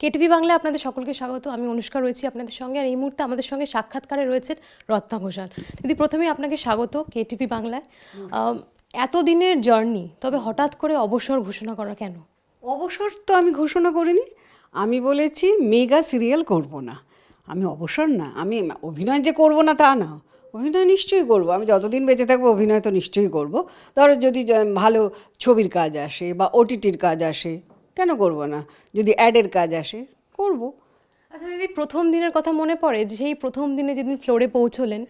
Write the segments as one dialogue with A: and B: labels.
A: KTV বাংলায় আপনাদের সকলকে স্বাগত। আমি অনুষ্কা রয়েছি আপনাদের সঙ্গে। আর এই মুহূর্তে আমাদের সঙ্গে সাক্ষাৎকারে রয়েছেন রত্না ঘোষাল। দিদি, প্রথমেই আপনাকে স্বাগত কেটিভি বাংলায়। এতদিনের জার্নি, তবে হঠাৎ করে অবসর ঘোষণা করা কেন?
B: অবসর তো আমি ঘোষণা করিনি। আমি বলেছি, মেগা সিরিয়াল করব না। আমি অবসর না, আমি অভিনয় যে করব না তা না। অভিনয় নিশ্চয়ই করব। আমি যতদিন বেঁচে থাকব, অভিনয় তো নিশ্চয়ই করব। ধরো যদি ভালো ছবির কাজ আসে বা ওটিটির কাজ আসে কেন করব না? যদি অ্যাডের কাজ আসে করব।
A: আচ্ছা দিদি প্রথম দিনের কথা মনে পড়ে যে সেই প্রথম দিনে যেদিন ফ্লোরে পৌঁছলেন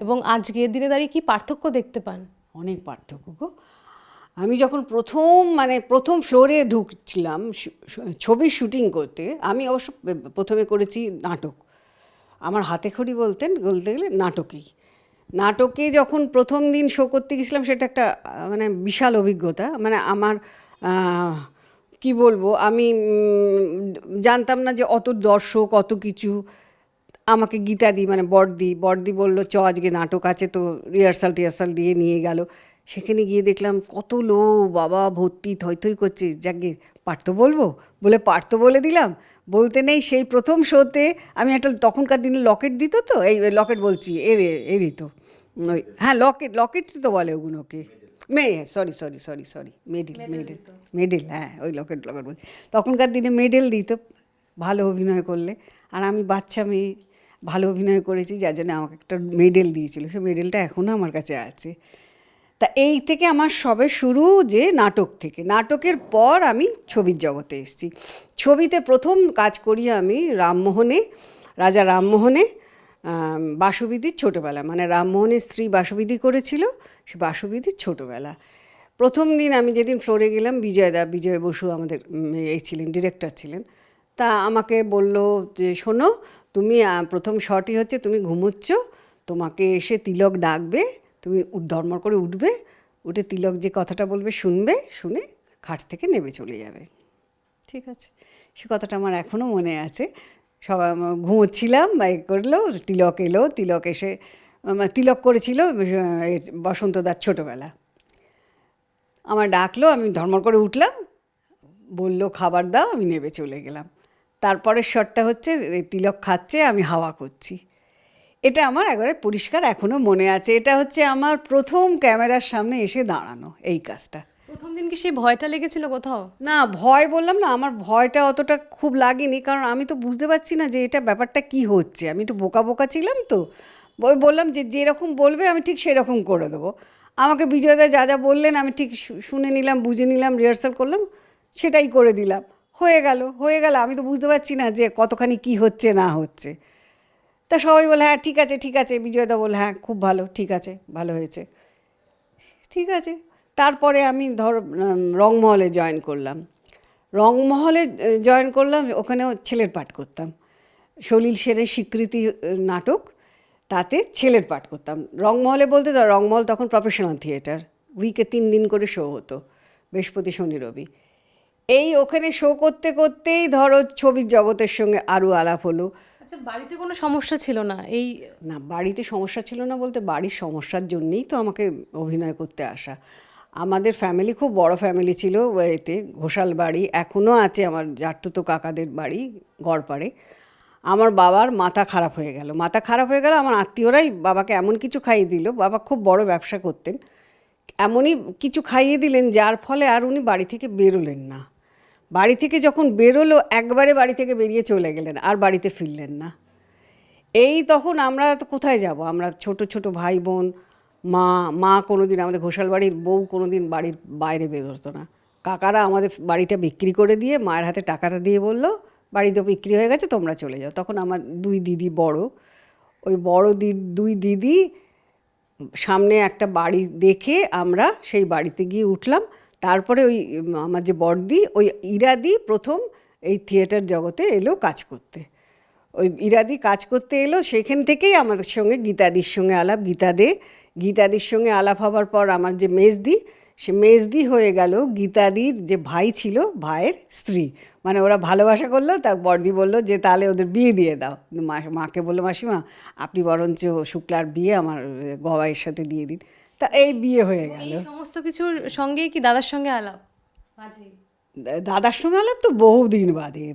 A: এবং আজকের দিনে দাঁড়িয়ে কি পার্থক্য দেখতে পান?
B: অনেক পার্থক্য গো। আমি যখন প্রথম মানে প্রথম ফ্লোরে ঢুকছিলাম ছবির শুটিং করতে আমি অবশ্য প্রথমে করেছি নাটক। আমার হাতে খড়ি বলতেন বলতে গেলে নাটকেই। নাটকে যখন প্রথম দিন শো করতে গেছিলাম সেটা একটা মানে বিশাল অভিজ্ঞতা। মানে আমার কি বলব? আমি জানতাম না যে অত দর্শক, অত কিছু আমাকে গীতা গীতাদি মানে বড়দি বড়দি বলল, চ, আজকে নাটক আছে তো রিহার্সাল টিহার্সাল দিয়ে নিয়ে গেল। সেখানে গিয়ে দেখলাম কত লোক, বাবা, ভর্তি, থই থই করছে। যাকে পারতো বলব? বলে পারতো বলে দিলাম। বলতে নেই, সেই প্রথম শোতে আমি একটা তখনকার দিনে লকেট দিত তো? এই, লকেট বলছি এ এ দিত। ওই হ্যাঁ লকেট লকেট তো বলে ওগুলোকে। মে sorry sorry sorry sorry medal medal medal হ্যাঁ ওই লকেট লকেট বলছি। তখনকার দিনে মেডেল দিত ভালো অভিনয় করলে। আর আমি বাচ্চা মেয়ে ভালো অভিনয় করেছি যার জন্য আমাকে একটা মেডেল দিয়েছিল। সেই মেডেলটা এখনও আমার কাছে আছে। তা এই থেকে আমার সবে শুরু যে নাটক থেকে। নাটকের পর আমি ছবির জগতে এসেছি। ছবিতে প্রথম কাজ করি আমি রামমোহনে রাজা রামমোহনে বাসুবিধির ছোটোবেলা। মানে রামমোহনের স্ত্রী বাসুবিধি করেছিল, সে বাসুবিধির ছোটোবেলা। প্রথম দিন আমি যেদিন ফ্লোরে গেলাম, বিজয়দা, বিজয় বসু আমাদের এই ছিলেন ডিরেক্টর ছিলেন। তা আমাকে বলল যে, শোনো, তুমি প্রথম শটই হচ্ছে তুমি ঘুমোচ্ছ, তোমাকে এসে তিলক ডাকবে, তুমি ধর্মর করে উঠবে, উঠে তিলক যে কথাটা বলবে শুনবে, শুনে খাট থেকে নেবে চলে যাবে। ঠিক আছে। সে কথাটা আমার এখনও মনে আছে। সবাই ঘুমোচ্ছিলাম এ করল, তিলক এলো, তিলক এসে তিলক করেছিল বসন্তদার ছোটোবেলা। আমার ডাকলো, আমি ধর্মর করে উঠলাম, বলল, খাবার দাও, আমি নেবে চলে গেলাম। তারপরের শটটা হচ্ছে তিলক খাচ্ছে, আমি হাওয়া করছি। এটা আমার একবারে পরিষ্কার এখনও মনে আছে। এটা হচ্ছে আমার প্রথম ক্যামেরার সামনে এসে দাঁড়ানো, এই কাজটা।
A: প্রথম দিন কি সেই ভয়টা লেগেছিল কোথাও?
B: না, ভয় বললাম না, আমার ভয়টা অতটা খুব লাগেনি, কারণ আমি তো বুঝতে পারছি না যে এটা ব্যাপারটা কি হচ্ছে। আমি একটু বোকা বোকা ছিলাম তো, ওই বললাম যে যেরকম বলবে আমি ঠিক সেরকম করে দেবো। আমাকে বিজয়দা যা যা বললেন, আমি ঠিক শুনে নিলাম, বুঝে নিলাম রিহার্সাল করলাম, সেটাই করে দিলাম। হয়ে গেল হয়ে গেল, আমি তো বুঝতে পারছি না যে কতখানি কি হচ্ছে, না হচ্ছে। তা সবাই বলে হ্যাঁ ঠিক আছে ঠিক আছে। বিজয়দা বলে হ্যাঁ খুব ভালো, ঠিক আছে, ভালো হয়েছে। ঠিক আছে। তারপরে আমি ধর রংমহলে জয়েন করলাম। রংমহলে জয়েন করলাম ওখানেও ছেলের পাঠ করতাম। সলিল সেনের স্বীকৃতি নাটক তাতে ছেলের পাঠ করতাম। রংমহলে বলতে তো রংমহল তখন প্রফেশনাল থিয়েটার উইকে তিন দিন করে শো হতো বৃহস্পতি শনি রবি। এই ওখানে শো করতে করতেই ধরো ছবির জগতের সঙ্গে আরও আলাপ হলো।
A: আচ্ছা বাড়িতে কোনো সমস্যা ছিল না? এই
B: না বাড়িতে সমস্যা ছিল না বলতে বাড়ির সমস্যার জন্যেই তো আমাকে অভিনয় করতে আসা। আমাদের ফ্যামিলি খুব বড় ফ্যামিলি ছিল এতে, ঘোষাল বাড়ি এখনও আছে আমার জাটতুতো কাকাদের বাড়ি, গড়পাড়ে। আমার বাবার মাথা খারাপ হয়ে গেল। মাথা খারাপ হয়ে গেল আমার আত্মীয়রাই বাবাকে এমন কিছু খাইয়ে দিল, বাবা খুব বড় ব্যবসা করতেন। এমনই কিছু খাইয়ে দিলেন, যার ফলে আর উনি বাড়ি থেকে বেরোলেন না। বাড়ি থেকে যখন বেরোলো, একবারে বাড়ি থেকে বেরিয়ে চলে গেলেন, আর বাড়িতে ফিরলেন না। এই তখন আমরা তো কোথায় যাব? আমরা ছোট ছোট ভাই বোন মা মা কোনো দিন আমাদের ঘোষাল বাড়ির বউ কোনো দিন বাড়ির বাইরে বেরোতো না। কাকারা আমাদের বাড়িটা বিক্রি করে দিয়ে মায়ের হাতে টাকাটা দিয়ে বলল বাড়ি তো বিক্রি হয়ে গেছে, তোমরা চলে যাও। তখন আমার দুই দিদি বড়। ওই বড় দি, দুই দিদি সামনে একটা বাড়ি দেখে আমরা সেই বাড়িতে গিয়ে উঠলাম। তারপরে ওই আমার যে বড়দি, ওই ইরাদি প্রথম এই থিয়েটার জগতে এলো কাজ করতে। ওই ইরাদি কাজ করতে এলো সেখান থেকেই আমাদের সঙ্গে গীতাদির সঙ্গে আলাপ গীতাদে গীতাদির সঙ্গে আলাপ হবার পর আমার যে মেজদি সে মেজদি হয়ে গেল গীতাদির যে ভাই ছিল ভাইয়ের স্ত্রী। মানে ওরা ভালোবাসা করল তা বড়দি বলল যে তাহলে ওদের বিয়ে দিয়ে দাও। মা মাকে বলল মাসিমা আপনি বরঞ্চ শুক্লার বিয়ে আমার গবাইয়ের সাথে দিয়ে দিন। তা এই বিয়ে হয়ে গেল।
A: সমস্ত কিছুর সঙ্গেই কি দাদার সঙ্গে আলাপ?
B: দাদার সঙ্গে আলাপ তো বহুদিন বাদে।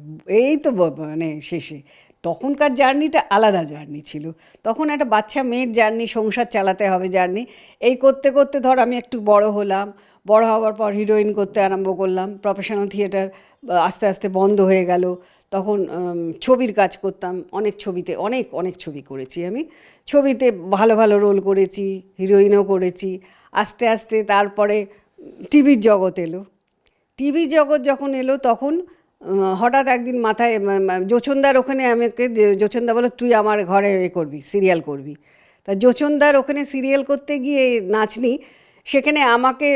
B: এই তো মানে শেষে। তখনকার জার্নিটা আলাদা জার্নি ছিল। তখন একটা বাচ্চা মেয়ের জার্নি, সংসার চালাতে হবে জার্নি। এই করতে করতে ধর আমি একটু বড় হলাম। বড় হওয়ার পর হিরোইন করতে আরম্ভ করলাম। প্রফেশনাল থিয়েটার আস্তে আস্তে বন্ধ হয়ে গেল। তখন ছবির কাজ করতাম। অনেক ছবিতে, অনেক অনেক ছবি করেছি আমি। ছবিতে ভালো ভালো রোল করেছি হিরোইনও করেছি। আস্তে আস্তে তারপরে টিভির জগৎ এলো। টিভি জগৎ যখন এলো তখন হঠাৎ একদিন মাথায় জোচনদার ওখানে আমাকে জোচনদা বলো, তুই আমার ঘরে এ করবি, সিরিয়াল করবি। তা জোচনদার ওখানে সিরিয়াল করতে গিয়ে নাচনি, সেখানে আমাকে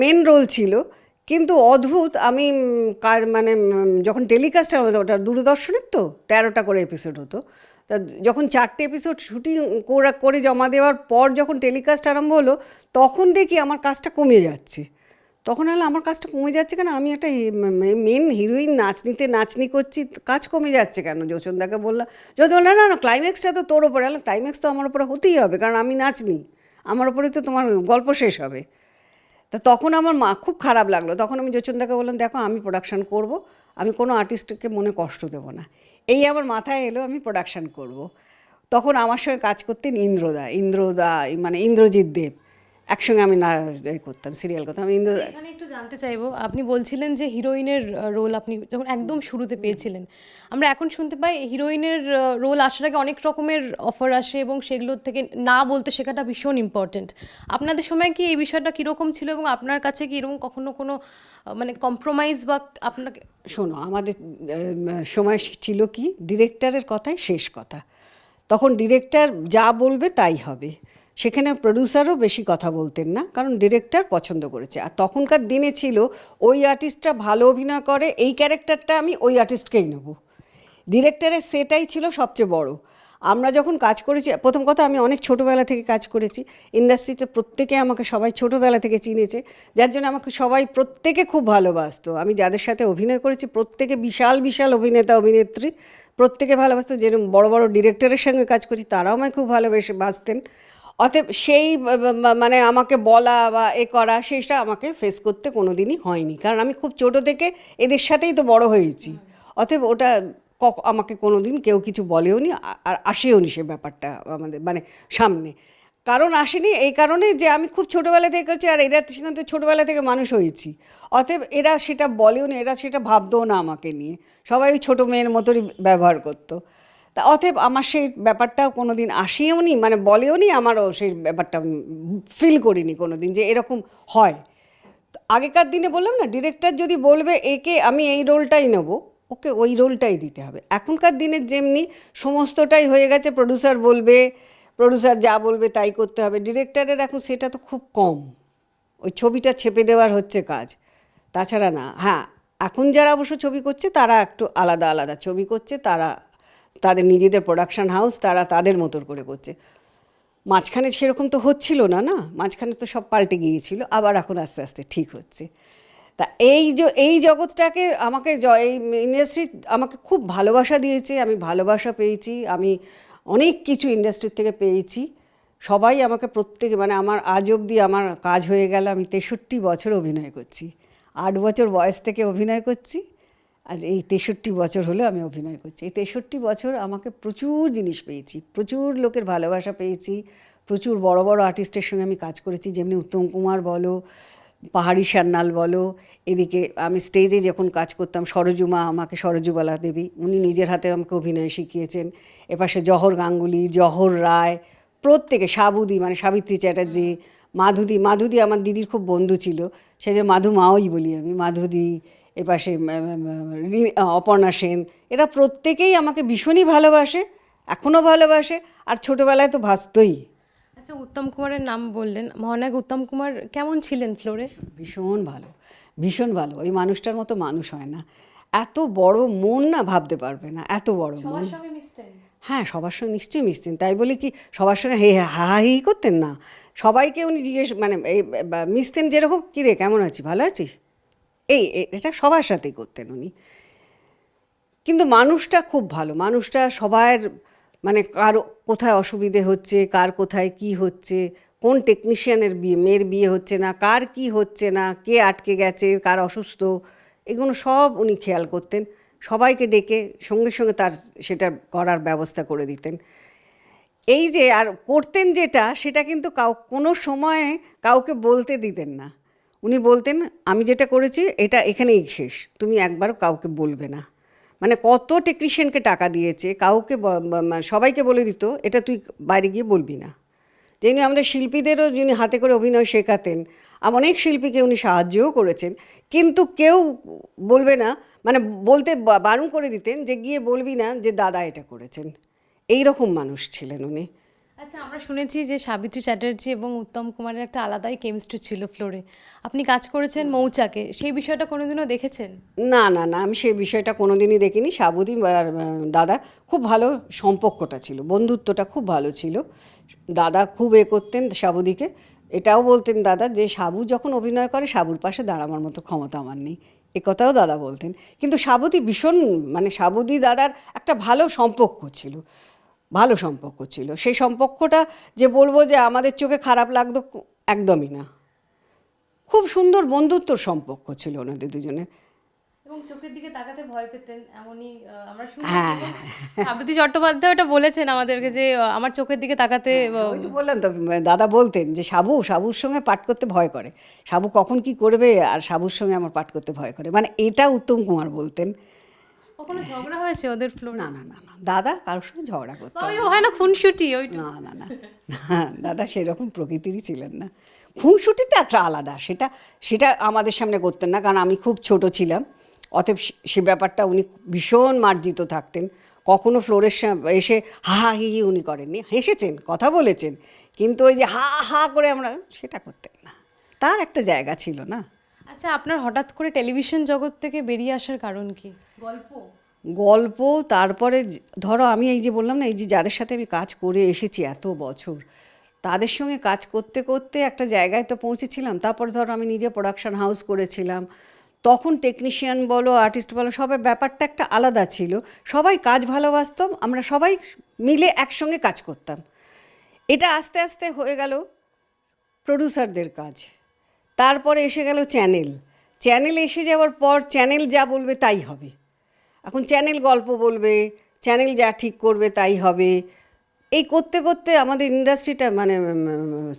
B: মেন রোল ছিল, কিন্তু অদ্ভুত, আমি কাজ মানে যখন টেলিকাস্ট হতো, ওটা দূরদর্শনের তো, তেরোটা করে এপিসোড হতো, তা যখন চারটে এপিসোড শুটিং করে জমা দেওয়ার পর যখন টেলিকাস্ট আরম্ভ হলো, তখন দেখি আমার কাজটা কমে যাচ্ছে। তখন হলো আমার কাজটা কমে যাচ্ছে কেন? আমি একটা মেন হিরোইন নাচনিতে নাচনি করছি, কাজ কমে যাচ্ছে কেন? যোচনদাকে বললাম যদি বললাম না না ক্লাইম্যাক্সটা তো তোর ওপরে আলাম ক্লাইম্যাক্স তো আমার ওপরে হতেই হবে, কারণ আমি নাচনি আমার ওপরে তো তোমার গল্প শেষ হবে। তা তখন আমার মা খুব খারাপ লাগল। তখন আমি যোচনদাকে বললাম, দেখো, আমি প্রোডাকশান করব, আমি কোনো আর্টিস্টকে মনে কষ্ট দেবো না। এই আমার মাথায় এলো, আমি প্রোডাকশান করব। তখন আমার সঙ্গে কাজ করতেন ইন্দ্রদা ইন্দ্রদা মানে ইন্দ্রজিৎ দেব। একসঙ্গে আমি না করতাম সিরিয়াল করতাম। আমি ইন্দ্র
A: এখানে একটু জানতে চাইব আপনি বলছিলেন যে হিরোইনের রোল আপনি যখন একদম শুরুতে পেয়েছিলেন আমরা এখন শুনতে পাই হিরোইনের রোল আসার আগে অনেক রকমের অফার আসে এবং সেগুলোর থেকে না বলতে শেখাটা ভীষণ ইম্পর্টেন্ট আপনাদের সময় কি এই বিষয়টা কীরকম ছিল এবং আপনার কাছে কি এরকম কখনো কোনো মানে কম্প্রোমাইজ বা আপনাকে
B: শোনো আমাদের সময় ছিল কি ডিরেক্টরের কথাই শেষ কথা। তখন ডিরেক্টর যা বলবে তাই হবে। সেখানে প্রডিউসারও বেশি কথা বলতেন না, কারণ ডিরেক্টর পছন্দ করেছে। আর তখনকার দিনে ছিল, ওই আর্টিস্টটা ভালো অভিনয় করে, এই ক্যারেক্টারটা আমি ওই আর্টিস্টকেই নেব। ডিরেক্টরের সেটাই ছিল সবচেয়ে বড়। আমরা যখন কাজ করেছি, প্রথম কথা আমি অনেক ছোটোবেলা থেকে কাজ করেছি। ইন্ডাস্ট্রিতে প্রত্যেকে আমাকে সবাই ছোটোবেলা থেকে চিনেছে, যার জন্য আমাকে সবাই প্রত্যেকে খুব ভালোবাসতো। আমি যাদের সাথে অভিনয় করেছি, প্রত্যেকে বিশাল বিশাল অভিনেতা, অভিনেত্রী, প্রত্যেকে ভালোবাসতো। যেরকম বড় বড় ডিরেক্টরের সঙ্গে কাজ করি তারাও আমায় খুব ভালোবেসে, বাসতেন। অতএব সেই মানে আমাকে বলা বা এ করা, সেটা আমাকে ফেস করতে কোনো দিনই হয়নি। কারণ আমি খুব ছোটো থেকে এদের সাথেই তো বড় হয়েছি। অতএব ওটা আমাকে কোনো দিন কেউ কিছু বলেও নি আর আসেও নি সে ব্যাপারটা আমাদের মানে সামনে। কারণ আসেনি এই কারণে যে আমি খুব ছোটোবেলা থেকে করছি, আর এরা সেখান থেকে ছোটোবেলা থেকে মানুষ হয়েছি। অতএব এরা সেটা বলেও না, এরা সেটা ভাবতেও না আমাকে নিয়ে। সবাই ওই ছোটো মেয়ের মতোই ব্যবহার করতো। তা অতএব আমার সেই ব্যাপারটা কোনো দিন আসেও নি মানে বলেও নি, আমারও সেই ব্যাপারটা ফিল করিনি কোনো দিন যে এরকম হয়। আগেকার দিনে বললাম না ডিরেক্টর যদি বলবে, একে আমি এই রোলটাই নেব, ওকে ওই রোলটাই দিতে হবে। এখনকার দিনে যেমনি সমস্তটাই হয়ে গেছে প্রডিউসার বলবে প্রডিউসার যা বলবে তাই করতে হবে। ডিরেক্টরের এখন সেটা তো খুব কম। ওই ছবিটা ছেপে দেওয়ার হচ্ছে কাজ। তাছাড়া না হ্যাঁ এখন যারা অবশ্য ছবি করছে, তারা একটু আলাদা আলাদা ছবি করছে, তারা তাদের নিজেদের প্রোডাকশন হাউস তারা তাদের মতন করে করছে। মাঝখানে সেরকম তো হচ্ছিল না না? মাঝখানে তো সব পাল্টে গিয়েছিল, আবার এখন আস্তে আস্তে ঠিক হচ্ছে। তা এই যে এই জগৎটাকে আমাকে এই ইন্ডাস্ট্রি আমাকে খুব ভালোবাসা দিয়েছে, আমি ভালোবাসা পেয়েছি, আমি অনেক কিছু ইন্ডাস্ট্রির থেকে পেয়েছি। সবাই আমাকে প্রত্যেকে মানে আমার আজ অবধি আমার কাজ হয়ে গেল, আমি তেষট্টি বছর অভিনয় করছি। আট বছর বয়স থেকে অভিনয় করছি। আজ এই তেষট্টি বছর হলো আমি অভিনয় করছি। এই তেষট্টি বছর আমাকে প্রচুর জিনিস পেয়েছি, প্রচুর লোকের ভালোবাসা পেয়েছি, প্রচুর বড় বড় আর্টিস্টের সঙ্গে আমি কাজ করেছি, যেমনি উত্তম কুমার বলো, পাহাড়ি সান্যাল বলো, এদিকে আমি স্টেজে যখন কাজ করতাম, সরজুমা আমাকে সরজুবালা দেবী, উনি নিজের হাতে আমাকে অভিনয় শিখিয়েছেন। এপাশে জহর গাঙ্গুলি, জহর রায়, প্রত্যেকে, সাবুদি মানে সাবিত্রী চ্যাটার্জি, মাধুদি মাধুদি আমার দিদির খুব বন্ধু ছিল, সে যে মাধু মাওই বলি আমি, মাধুদি এপাশে অপর্ণা সেন এরা প্রত্যেকেই আমাকে ভীষণই ভালোবাসে এখনও ভালোবাসে আর ছোটোবেলায় তো ভাসতই।
A: আচ্ছা উত্তম কুমারের নাম বললেন মহানায়ক উত্তম কুমার কেমন ছিলেন ফ্লোরে?
B: ভীষণ ভালো ভীষণ ভালো ওই মানুষটার মতো মানুষ হয় না। এত বড় মন না ভাবতে পারবে না এত বড় মন। হ্যাঁ সবার সঙ্গে নিশ্চয়ই মিশতেন তাই বলে কি সবার সঙ্গে হে হা করতেন না? সবাইকে উনি জিজ্ঞেস মানে মিশতেন যেরকম কী রে কেমন আছিস? ভালো আছিস? এই এটা সবার সাথেই করতেন উনি। কিন্তু মানুষটা খুব ভালো। মানুষটা সবার মানে কার কোথায় অসুবিধে হচ্ছে, কার কোথায় কি হচ্ছে, কোন টেকনিশিয়ানের বিয়ে, মেয়ের বিয়ে হচ্ছে না, কার কি হচ্ছে না, কে আটকে গেছে, কার অসুস্থ, এগুলো সব উনি খেয়াল করতেন। সবাইকে ডেকে সঙ্গে সঙ্গে তার সেটা করার ব্যবস্থা করে দিতেন। এই যে আর করতেন যেটা, সেটা কিন্তু কাউ, কোনো সময়ে কাউকে বলতে দিতেন না। উনি বলতেন, আমি যেটা করেছি, এটা এখানেই শেষ। তুমি একবারও কাউকে বলবে না। মানে কত টেকনিশিয়ানকে টাকা দিয়েছে, কাউকে সবাইকে বলে দিত, এটা তুই বাইরে গিয়ে বলবি না। যিনি আমাদের শিল্পীদেরও যিনি হাতে করে অভিনয় শেখাতেন আর অনেক শিল্পীকে উনি সাহায্যও করেছেন। কিন্তু কেউ বলবে না মানে বলতে বারণ করে দিতেন যে, গিয়ে বলবি না যে, দাদা এটা করেছেন। এই রকম মানুষ ছিলেন উনি।
A: আচ্ছা আমরা শুনেছি যে সাবিত্রী চ্যাটার্জি এবং উত্তম কুমারের একটা আলাদাই কেমিস্ট্রি ছিল ফ্লোরে। আপনি কাজ করেছেন মৌচাকে। সেই বিষয়টা কোনোদিনও দেখেছেন?
B: না না না আমি সেই বিষয়টা কোনোদিনই দেখিনি। সাবুদি আর দাদার খুব ভালো সম্পর্কটা ছিল বন্ধুত্বটা খুব ভালো ছিল। দাদা খুব এ করতেন সাবুদিকে। এটাও বলতেন দাদা যে সাবু যখন অভিনয় করে সাবুর পাশে দাঁড়াবার মতো ক্ষমতা আমার নেই। এ কথাও দাদা বলতেন। কিন্তু সাবুদি ভীষণ মানে সাবুদি দাদার একটা ভালো সম্পর্ক ছিল। ভালো সম্পর্ক ছিল। সেই সম্পর্কটা যে বলব যে আমাদের চোখে খারাপ লাগতো একদমই না। খুব সুন্দর বন্ধুত্বর সম্পর্ক ছিল ওনাদের দুজনের।
A: এবং চোখের দিকে তাকাতে ভয় পেতেন এমনই আমরা
B: হ্যাঁ।
A: সাবিত্রী চট্টোপাধ্যায় ওটা বলেছেন আমাদেরকে যে আমার চোখের দিকে তাকাতে
B: তো বললাম তো দাদা বলতেন যে সাবু সাবুর সঙ্গে পাঠ করতে ভয় করে। সাবু কখন কি করবে আর সাবুর সঙ্গে আমার পাঠ করতে ভয় করে। মানে এটা উত্তম কুমার বলতেন।
A: কখনো ঝগড়া হয়েছে ওদের ফ্লোরে
B: না না না না। দাদা কারোর সঙ্গে ঝগড়া করতো
A: ওই হয় না খুনসুটি ওই
B: না না না। দাদা সেরকম প্রকৃতিরই ছিলেন না। খুনসুটিতে একটা আলাদা সেটা সেটা আমাদের সামনে করতেন না কারণ আমি খুব ছোট ছিলাম। অতএব সে- ব্যাপারটা উনি ভীষণ মার্জিত থাকতেন। কখনো ফ্লোরের এসে হা হা হি হি উনি করেননি। হেসেছেন কথা বলেছেন। কিন্তু ওই যে হা হা করে আমরা সেটা করতেন না। তার একটা জায়গা ছিল না?
A: আচ্ছা আপনার হঠাৎ করে টেলিভিশন জগৎ থেকে বেরিয়ে আসার কারণ কি? গল্প।
B: গল্প তারপরে ধরো আমি এই যে বললাম না এই যে যাদের সাথে আমি কাজ করে এসেছি এত বছর তাদের সঙ্গে কাজ করতে করতে একটা জায়গায় তো পৌঁছেছিলাম তারপর ধরো আমি নিজে প্রোডাকশন হাউস করেছিলাম তখন টেকনিশিয়ান বলো আর্টিস্ট বলো সবাই ব্যাপারটা একটা আলাদা ছিল সবাই কাজ ভালোবাসতাম আমরা সবাই মিলে একসঙ্গে কাজ করতাম। এটা আস্তে আস্তে হয়ে গেল প্রডিউসারদের কাজ। তারপরে এসে গেল চ্যানেল। চ্যানেল এসে যাওয়ার পর চ্যানেল যা বলবে তাই হবে। এখন চ্যানেল গল্প বলবে, চ্যানেল যা ঠিক করবে তাই হবে। এই করতে করতে আমাদের ইন্ডাস্ট্রিটা মানে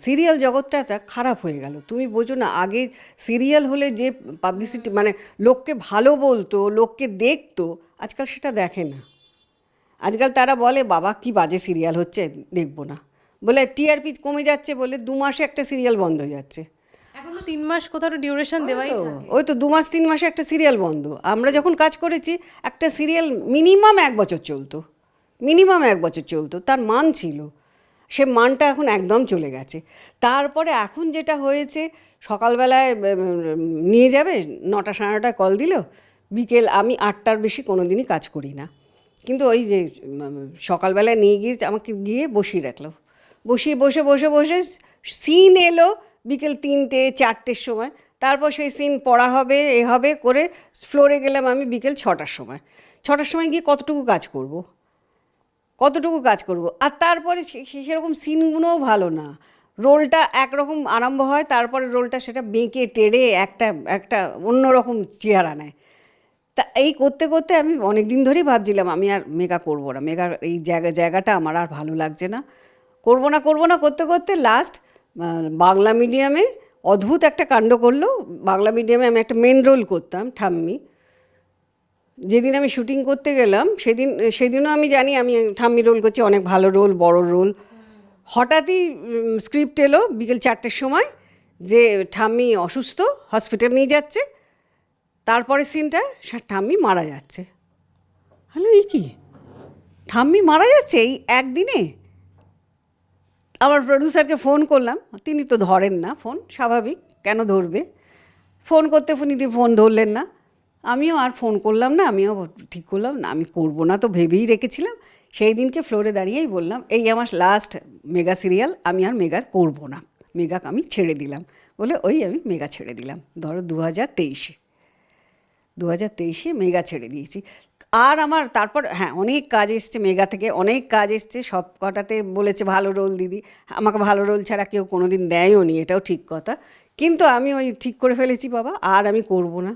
B: সিরিয়াল জগৎটা একটা খারাপ হয়ে গেল। তুমি বোঝো না, আগে সিরিয়াল হলে যে পাবলিসিটি মানে লোককে ভালো বলতো, লোককে দেখতো, আজকাল সেটা দেখে না। আজকাল তারা বলে, বাবা, কি বাজে সিরিয়াল হচ্ছে, দেখব না। বলে, টিআরপি কমে যাচ্ছে বলে দু মাসে একটা সিরিয়াল বন্ধ হয়ে যাচ্ছে।
A: এখন তো তিন মাস কোথাও ডিউরেশন দেওয়াই।
B: ওই তো দু মাস তিন মাসে একটা সিরিয়াল বন্ধ। আমরা যখন কাজ করেছি একটা সিরিয়াল মিনিমাম এক বছর চলতো। মিনিমাম এক বছর চলতো। তার মান ছিল। সে মানটা এখন একদম চলে গেছে। তারপরে এখন যেটা হয়েছে সকালবেলায় নিয়ে যাবে নটা সাড়ে নটায় কল দিল। বিকেল আমি আটটার বেশি কোনো দিনই কাজ করি না। কিন্তু ওই যে সকালবেলায় নিয়ে গিয়ে আমাকে গিয়ে বসিয়ে রাখল। বসিয়ে বসে বসে বসে সিন এলো বিকেল তিনটে, চারটের সময়। তারপর সেই সিন পড়া হবে, এ হবে করে ফ্লোরে গেলাম আমি বিকেল ছটার সময়। ছটার সময় গিয়ে কতটুকু কাজ করব। কতটুকু কাজ করব? আর তারপরে সেরকম সিনগুলোও ভালো না। রোলটা একরকম আরম্ভ হয়, তারপরে রোলটা সেটা বেঁকে টেড়ে একটা একটা অন্যরকম চেহারা নেয়। তা এই করতে করতে আমি অনেক দিন ধরেই ভাবছিলাম, আমি আর মেগা করব না। মেগার এই জায়গা, জায়গাটা আমার আর ভালো লাগছে না। করব না করব না, করতে করতে লাস্ট বাংলা মিডিয়ামে অদ্ভুত একটা কাণ্ড করল। বাংলা মিডিয়ামে আমি একটা মেন রোল করতাম, ঠাম্মি। যেদিন আমি শুটিং করতে গেলাম, সেদিন, সেদিনও আমি জানি আমি ঠাম্মি রোল করছি, অনেক ভালো রোল বড় রোল হঠাৎই স্ক্রিপ্ট এলো বিকেল চারটের সময় যে ঠাম্মি অসুস্থ হসপিটাল নিয়ে যাচ্ছে। তারপরে সিনটা ঠাম্মি মারা যাচ্ছে। হ্যালো এই কি? ঠাম্মি মারা যাচ্ছে এই একদিনে? আমার প্রডিউসারকে ফোন করলাম, তিনি তো ধরেন না ফোন স্বাভাবিক, কেন ধরবে? ফোন করতে তিনি ফোন ধরলেন না। আমিও আর ফোন করলাম না, আমিও ঠিক করলাম না, আমি করব না তো ভেবেই রেখেছিলাম। সেই দিনকে ফ্লোরে দাঁড়িয়েই বললাম, এই আমার লাস্ট মেগা সিরিয়াল আমি আর মেগা করব না। মেগা আমি ছেড়ে দিলাম। বলে, ওই আমি মেগা ছেড়ে দিলাম। ধরো দু হাজার তেইশে। দু হাজার তেইশে মেগা ছেড়ে দিয়েছি। আর আমার তারপর হ্যাঁ অনেক কাজ এসছে মেগা থেকে অনেক কাজ এসছে সব কটাতে বলেছে ভালো রোল দিদি। আমাকে ভালো রোল ছাড়া কেউ কোনো দিন দেয়ও নি এটাও ঠিক কথা। কিন্তু আমি ওই ঠিক করে ফেলেছি বাবা আর আমি করব না।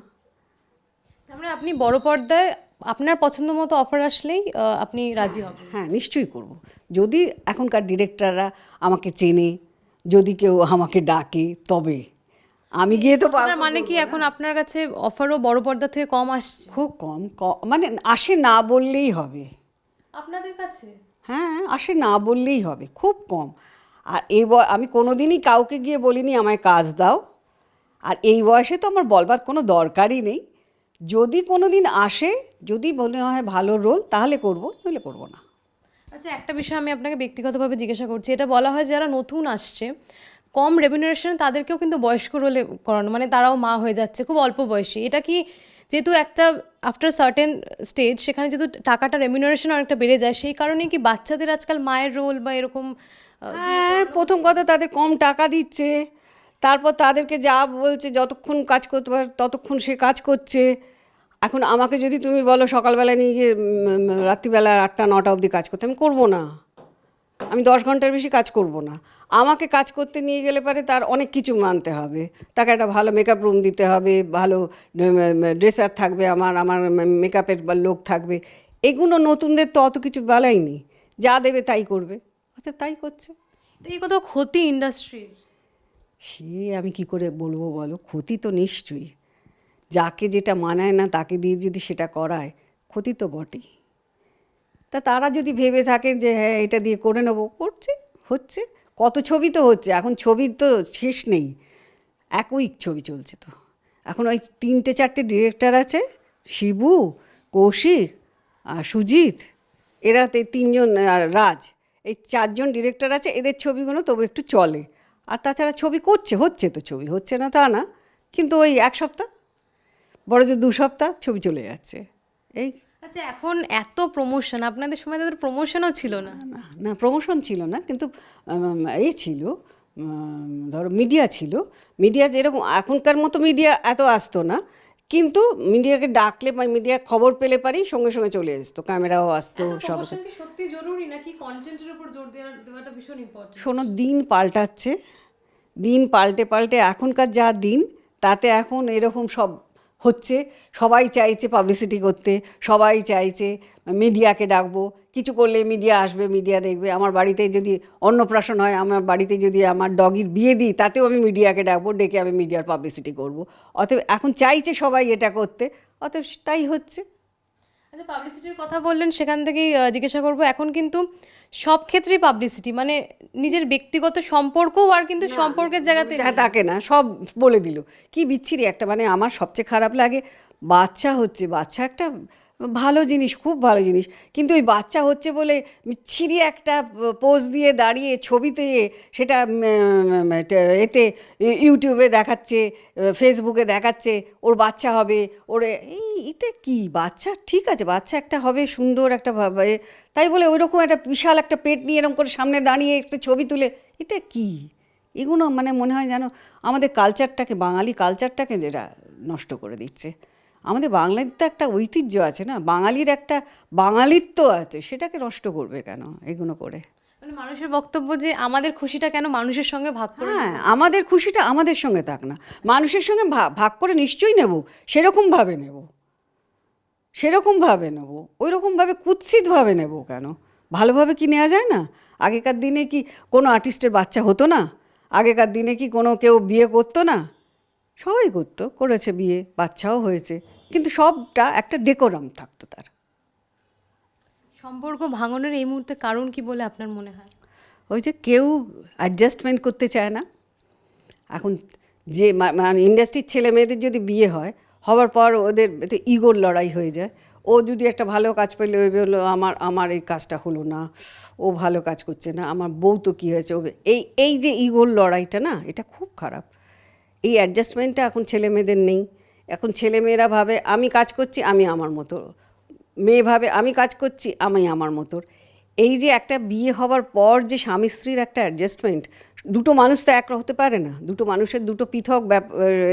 A: তার মানে আপনি বড় পর্দায় আপনার পছন্দ মতো অফার আসলেই আপনি রাজি হবেন।
B: হ্যাঁ নিশ্চয়ই করব। যদি এখনকার ডিরেক্টররা আমাকে চেনে যদি কেউ আমাকে ডাকে তবে। আমি গিয়ে তো পারব
A: মানে কি এখন আপনার কাছে অফারও বড় পর্দা থেকে কম আসছে
B: খুব কম মানে আসে না বললেই হবে।
A: আপনাদের কাছে?
B: হ্যাঁ আসে না বললেই হবে খুব কম। আর এই বয় আমি কোনোদিনই কাউকে গিয়ে বলিনি আমায় কাজ দাও। আর এই বয়সে তো আমার বলবার কোনো দরকারই নেই। যদি কোনো দিন আসে যদি মনে হয় ভালো রোল তাহলে করব নইলে করব না।
A: আচ্ছা একটা বিষয় আমি আপনাকে ব্যক্তিগতভাবে জিজ্ঞাসা করছি। এটা বলা হয় যারা নতুন আসছে কম রেমিনারেশন তাদেরকেও কিন্তু বয়স্ক রোলে করানো মানে তারাও মা হয়ে যাচ্ছে, খুব অল্প বয়সী। এটা কি যেহেতু একটা আফটার সার্টেন স্টেজ সেখানে যেহেতু টাকাটা রেমিনারেশন অনেকটা বেড়ে যায়, সেই কারণে কি বাচ্চাদের আজকাল মায়ের রোল বা এরকম
B: হ্যাঁ প্রথম কথা তাদের কম টাকা দিচ্ছে, তারপর তাদেরকে যা বলছে, যতক্ষণ কাজ করতে পারে, ততক্ষণ সে কাজ করছে। এখন আমাকে যদি তুমি বলো সকালবেলা নিয়ে গিয়ে রাত্রিবেলা আটটা, নটা অবধি কাজ করতে, আমি করব না। আমি দশ ঘণ্টার বেশি কাজ করব না। আমাকে কাজ করতে নিয়ে গেলে পারে তার অনেক কিছু মানতে হবে। তাকে একটা ভালো মেকআপ রুম দিতে হবে ভালো ড্রেসার থাকবে আমার আমার মেকআপের লোক থাকবে। এগুলো নতুনদের তো অত কিছু বেলাই নেই যা দেবে তাই করবে। অর্থাৎ তাই করছে।
A: এই কোথাও ক্ষতি ইন্ডাস্ট্রির
B: সে আমি কি করে বলব বলো? ক্ষতি তো নিশ্চয়ই। যাকে যেটা মানায় না তাকে দিয়ে যদি সেটা করায় ক্ষতি তো বটেই। তা তারা যদি ভেবে থাকেন যে হ্যাঁ এটা দিয়ে করে নেব করছে হচ্ছে। কত ছবি তো হচ্ছে, এখন ছবির তো শেষ নেই। এক উইক ছবি চলছে তো। এখন ওই তিনটে চারটে ডিরেক্টর আছে, শিবু, কৌশিক আর সুজিত। এরা তিনজন আর রাজ। এই চারজন ডিরেক্টর আছে, এদের ছবিগুলো তবু একটু চলে। আর তাছাড়া ছবি করছে, হচ্ছে তো ছবি, হচ্ছে না তা না। কিন্তু ওই এক সপ্তাহ, বড়দের দু সপ্তাহ ছবি চলে যাচ্ছে। এই
A: আচ্ছা এখন এত প্রমোশন আপনাদের সময় তাদের প্রমোশনও ছিল না।
B: না না প্রমোশন ছিল না কিন্তু এ ছিল ধরো মিডিয়া ছিল। মিডিয়া যেরকম এখনকার মতো মিডিয়া এত আসতো না কিন্তু মিডিয়াকে ডাকলে বা মিডিয়া খবর পেলে পারি সঙ্গে সঙ্গে চলে আসতো ক্যামেরাও আসতো সব
A: সত্যি জরুরি নাকি কন্টেন্টের উপর জোর দেওয়াটা ভীষণ ইম্পর্টেন্ট
B: শোনো দিন পাল্টাচ্ছে দিন পাল্টে পাল্টে এখনকার যা দিন তাতে এখন এরকম সব হচ্ছে, সবাই চাইছে পাবলিসিটি করতে, সবাই চাইছে মিডিয়াকে ডাকবো। কিছু করলে মিডিয়া আসবে মিডিয়া দেখবে। আমার বাড়িতে যদি অন্নপ্রাশন হয়, আমার বাড়িতে যদি আমার ডগির বিয়ে দিই, তাতেও আমি মিডিয়াকে ডাকবো, ডেকে আমি মিডিয়ার পাবলিসিটি করব। অতএব এখন চাইছে সবাই এটা করতে, অতএব তাই হচ্ছে।
A: আচ্ছা পাবলিসিটির কথা বললেন সেখান থেকেই জিজ্ঞাসা করব এখন কিন্তু সব ক্ষেত্রেই পাবলিসিটি মানে নিজের ব্যক্তিগত সম্পর্কও আর কিন্তু সম্পর্কের জায়গাতে
B: তাকে না সব বলে দিল। কি বিচ্ছিরি একটা মানে আমার সবচেয়ে খারাপ লাগে বাচ্চা হচ্ছে বাচ্চা একটা ভালো জিনিস, খুব ভালো জিনিস। কিন্তু ওই বাচ্চা হচ্ছে বলে ছিঁড়ি একটা পোজ দিয়ে দাঁড়িয়ে ছবি দিয়ে সেটা এতে ইউটিউবে দেখাচ্ছে, ফেসবুকে দেখাচ্ছে, ওর বাচ্চা হবে, ওর এই, এটা কি? বাচ্চা, ঠিক আছে, বাচ্চা একটা হবে, সুন্দর একটা তাই বলে ওইরকম একটা বিশাল একটা পেট নিয়ে এরকম করে সামনে দাঁড়িয়ে একটা ছবি তুলে, এটা কি? এগুলো মানে মনে হয় যেন আমাদের কালচারটাকে বাঙালি কালচারটাকে যেটা নষ্ট করে দিচ্ছে। আমাদের বাংলার তো একটা ঐতিহ্য আছে না? বাঙালির একটা বাঙালিত্ব আছে সেটাকে নষ্ট করবে কেন এগুলো করে?
A: মানে মানুষের বক্তব্য যে আমাদের খুশিটা কেন মানুষের সঙ্গে ভাগ করে
B: হ্যাঁ আমাদের খুশিটা আমাদের সঙ্গে থাক না। মানুষের সঙ্গে ভাগ করে নিশ্চয়ই নেব সেরকমভাবে নেব। সেরকমভাবে নেব ওই রকমভাবে কুৎসিতভাবে নেব কেন? ভালোভাবে কি নেওয়া যায় না? আগেকার দিনে কি কোনো আর্টিস্টের বাচ্চা হতো না? আগেকার দিনে কি কোনো কেউ বিয়ে করতো না? সবাই করতো করেছে বিয়ে বাচ্চাও হয়েছে। কিন্তু সবটা একটা ডেকোরাম থাকতো তার।
A: সম্পর্ক ভাঙনের এই মুহূর্তে কারণ কি বলে আপনার মনে হয়?
B: ওই যে কেউ অ্যাডজাস্টমেন্ট করতে চায় না। এখন যে মানে ইন্ডাস্ট্রির ছেলে মেয়েদের যদি বিয়ে হয় হওয়ার পর ওদের ইগোর লড়াই হয়ে যায়। ও যদি একটা ভালো কাজ পেলে ওই বলল আমার আমার এই কাজটা হলো না। ও ভালো কাজ করছে না। আমার বউ তো কী হয়েছে? ও এই এই যে ইগোর লড়াইটা না এটা খুব খারাপ। এই অ্যাডজাস্টমেন্টটা এখন ছেলে মেয়েদের নেই। এখন ছেলে মেয়েরা ভাবে, আমি কাজ করছি, আমি আমার মতো। মেয়ে ভাবে, আমি কাজ করছি, আমি আমার মতো। এই যে একটা বিয়ে হওয়ার পর যে স্বামী স্ত্রীর একটা অ্যাডজাস্টমেন্ট দুটো মানুষ তো এক হতে পারে না। দুটো মানুষের দুটো পৃথক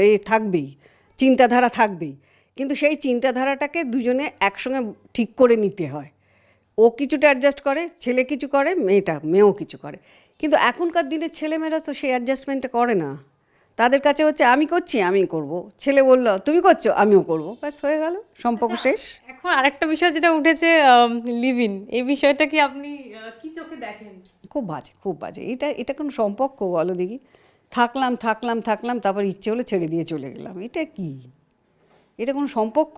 B: এ থাকবেই, চিন্তাধারা থাকবেই। কিন্তু সেই চিন্তাধারাটাকে দুজনে একসঙ্গে ঠিক করে নিতে হয়। ও কিছুটা অ্যাডজাস্ট করে, ছেলে কিছু করে, মেয়েটা, মেয়েও কিছু করে। কিন্তু এখনকার দিনে ছেলেমেয়েরা তো সেই অ্যাডজাস্টমেন্টটা করে না। তাদের কাছে হচ্ছে আমি করছি আমি করব। ছেলে বলল তুমি করছ আমিও করব। ব্যাস হয়ে গেল সম্পর্ক শেষ।
A: এখন আরেকটা বিষয় যেটা উঠেছে লিভ ইন এই বিষয়টা কি আপনি কি চোখে দেখেন?
B: খুব বাজে খুব বাজে। এটা এটা কোনো সম্পর্ক বলো দেখি। থাকলাম থাকলাম থাকলাম তারপর ইচ্ছে হলো ছেড়ে দিয়ে চলে গেলাম। এটা কি? এটা কোনো সম্পর্ক?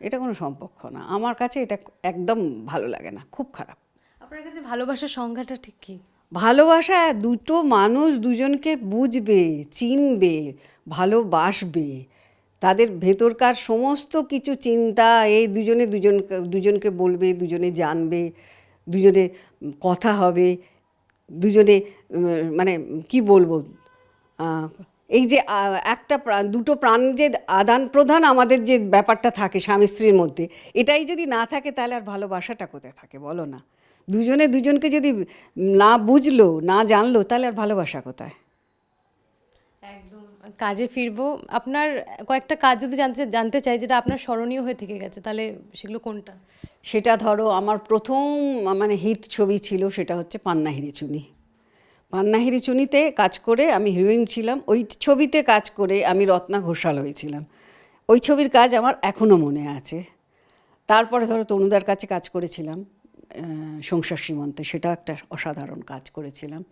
B: এটা কোনো সম্পর্ক না। আমার কাছে এটা একদম ভালো লাগে না খুব খারাপ।
A: আপনার কাছে ভালোবাসার সংজ্ঞাটা ঠিক কি?
B: ভালোবাসা দুটো মানুষ দুজনকে বুঝবে, চিনবে, ভালোবাসবে। তাদের ভেতরকার সমস্ত কিছু চিন্তা এই দুজনে দুজন, দুজনকে বলবে, দুজনে জানবে, দুজনে কথা হবে, দুজনে মানে কি বলব? এই যে একটা দুটো প্রাণ যে আদান প্রদান আমাদের যে ব্যাপারটা থাকে স্বামী স্ত্রীর মধ্যে, এটাই যদি না থাকে তাহলে আর ভালোবাসাটা কোথায় থাকে বলো না? দুজনে দুজনকে যদি না বুঝলো না জানলো তাহলে আর ভালোবাসা কোথায়?
A: একদম। কাজে ফিরবো। আপনার কয়েকটা কাজ যদি জানতে জানতে চাই যেটা আপনার স্মরণীয় হয়ে থেকে গেছে তাহলে সেগুলো কোনটা?
B: সেটা ধরো আমার প্রথম মানে হিট ছবি ছিল সেটা হচ্ছে পান্নাহিরি চুনি। পান্নাহিরি চুনিতে কাজ করে আমি হিরোইন ছিলাম। ওই ছবিতে কাজ করে আমি রত্না ঘোষাল হয়েছিলাম। ওই ছবির কাজ আমার এখনও মনে আছে। তারপরে ধরো তনুদার কাছে কাজ করেছিলাম। সংসার সীমান্তে, সেটা একটা অসাধারণ কাজ করেছিলাম।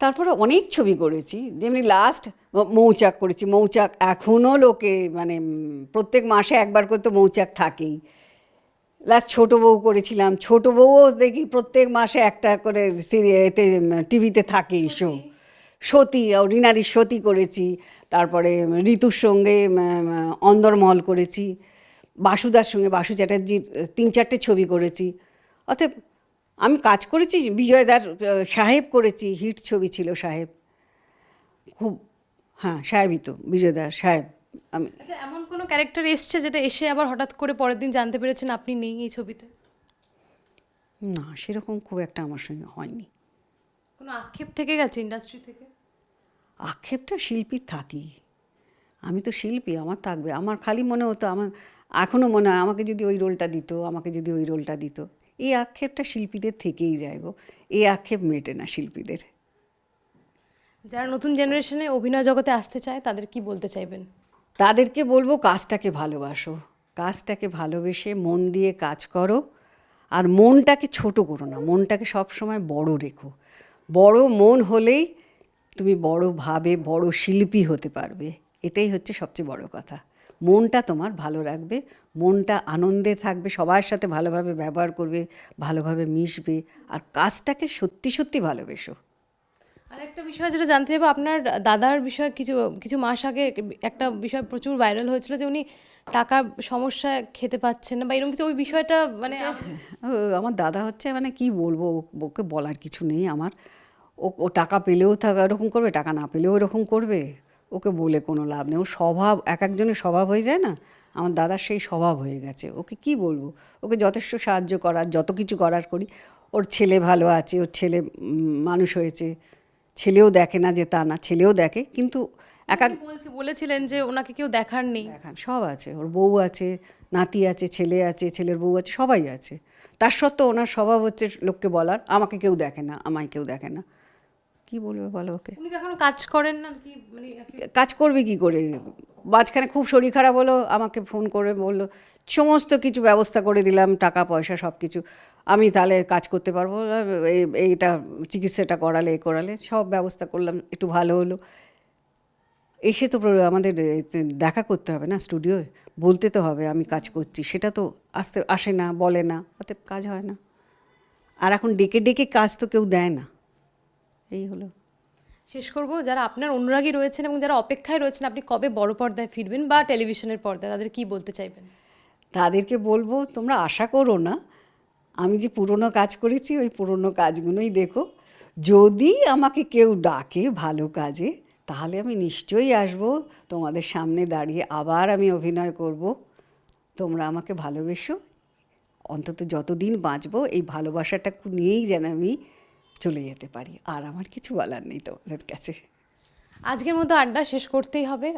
B: তারপরে অনেক ছবি করেছি, যেমনি লাস্ট মৌচাক করেছি। মৌচাক এখনও লোকে মানে প্রত্যেক মাসে একবার করে তো মৌচাক থাকেই। লাস্ট ছোটো বউ করেছিলাম। ছোটো বউও দেখি প্রত্যেক মাসে একটা করে সিরিয়া এতে টিভিতে থাকেই শো সতী, ও রিনাদির সতী করেছি। তারপরে ঋতুর সঙ্গে অন্দরমহল করেছি। বাসুদার সঙ্গে বাসু চ্যাটার্জির, তিন চারটে ছবি করেছি। অতএব আমি কাজ করেছি বিজয়দার সাহেব করেছি হিট ছবি ছিল সাহেব। খুব হ্যাঁ সাহেবই তো বিজয়দার সাহেব আমি।
A: আচ্ছা এমন কোনো ক্যারেক্টার এসছে যেটা এসে আবার হঠাৎ করে পরের দিন জানতে পেরেছেন আপনি নেই এই ছবিতে?
B: না সেরকম খুব একটা আমার সঙ্গে হয়নি।
A: কোনো আক্ষেপ থেকে গেছে ইন্ডাস্ট্রি থেকে?
B: আক্ষেপটা শিল্পীর থাকি আমি তো শিল্পী আমার থাকবে। আমার খালি মনে হতো আমার এখনও মনে হয় আমাকে যদি ওই রোলটা দিত আমাকে যদি ওই রোলটা দিত। এই আক্ষেপটা শিল্পীদের থেকেই যায় গো। এই আক্ষেপ মেটে না শিল্পীদের।
A: যারা নতুন জেনারেশনে অভিনয় জগতে আসতে চায় তাদের কি বলতে চাইবেন?
B: তাদেরকে বলব কাজটাকে ভালোবাসো। কাজটাকে ভালোবেসে মন দিয়ে কাজ করো। আর মনটাকে ছোট করো না। মনটাকে সবসময় বড় রেখো। বড় মন হলেই তুমি বড় ভাবে বড় শিল্পী হতে পারবে। এটাই হচ্ছে সবচেয়ে বড় কথা। মনটা তোমার ভালো রাখবে মনটা আনন্দে থাকবে সবার সাথে ভালোভাবে ব্যবহার করবে ভালোভাবে মিশবে আর কাজটাকে সত্যি সত্যি ভালোবেসো।
A: আর একটা বিষয় যেটা জানতে চাইব আপনার দাদার বিষয়ে কিছু কিছু মাস আগে একটা বিষয় প্রচুর ভাইরাল হয়েছিল যে উনি টাকার সমস্যা খেতে পাচ্ছেন না বা এরকম কিছু ওই বিষয়টা মানে
B: আমার দাদা হচ্ছে মানে কি বলব ও- ওকে বলার কিছু নেই আমার। ও ও টাকা পেলেও থাকা এরকম করবে টাকা না পেলেও এরকম করবে। ওকে বলে কোনো লাভ নেই। ও স্বভাব এক একজনের স্বভাব হয়ে যায় না? আমার দাদার সেই স্বভাব হয়ে গেছে। ওকে কি বলব? ওকে যথেষ্ট সাহায্য করার যত কিছু করার করি। ওর ছেলে ভালো আছে ওর ছেলে মানুষ হয়েছে। ছেলেও দেখে না যে তা না ছেলেও দেখে। কিন্তু এক এক
A: বলছি বলেছিলেন যে ওনাকে কেউ দেখার নেই।
B: দেখান সব আছে। ওর বউ আছে নাতি আছে ছেলে আছে ছেলের বউ আছে সবাই আছে। তার সত্ত্বেও ওনার স্বভাব হচ্ছে লোককে বলার আমাকে কেউ দেখে না আমায় কেউ দেখে না। কি বলবে বলো ওকে?
A: উনি এখন কাজ করেন না কি মানে
B: কাজ করবে কি করে? মাঝখানে খুব শরীর খারাপ হলো আমাকে ফোন করে বলল সমস্ত কিছু ব্যবস্থা করে দিলাম টাকা পয়সা সব কিছু আমি তাহলে কাজ করতে পারব এই- এইটা চিকিৎসাটা করালে এ করালে। সব ব্যবস্থা করলাম একটু ভালো হলো। এসে তো আমাদের দেখা করতে হবে না স্টুডিওয়ে বলতে তো হবে আমি কাজ করছি। সেটা তো আসতে আসে না বলে না অতএব কাজ হয় না। আর এখন ডেকে ডেকে কাজ তো কেউ দেয় না। এই হলো।
A: শেষ করব যারা আপনার অনুরাগী রয়েছেন এবং যারা অপেক্ষায় রয়েছেন আপনি কবে বড় পর্দায় ফিরবেন বা টেলিভিশনের পর্দায় তাদের কি বলতে চাইবেন?
B: তাদেরকে বলব তোমরা আশা করো না আমি যে পুরনো কাজ করেছি ওই পুরনো কাজগুলোই দেখো। যদি আমাকে কেউ ডাকে ভালো কাজে তাহলে আমি নিশ্চয়ই আসব তোমাদের সামনে দাঁড়িয়ে আবার আমি অভিনয় করব। তোমরা আমাকে ভালোবেসো অন্তত যতদিন বাঁচবো এই ভালোবাসাটা নিয়েই যেন আমি চলে যেতে পারি। আর আমার কিছু বলার নেই তোমাদের কাছে।
A: আজকের মতো আড্ডা শেষ করতেই হবে।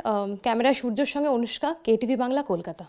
A: ক্যামেরা সূর্যর সঙ্গে অনুষ্কা, কেটিভি বাংলা, কলকাতা।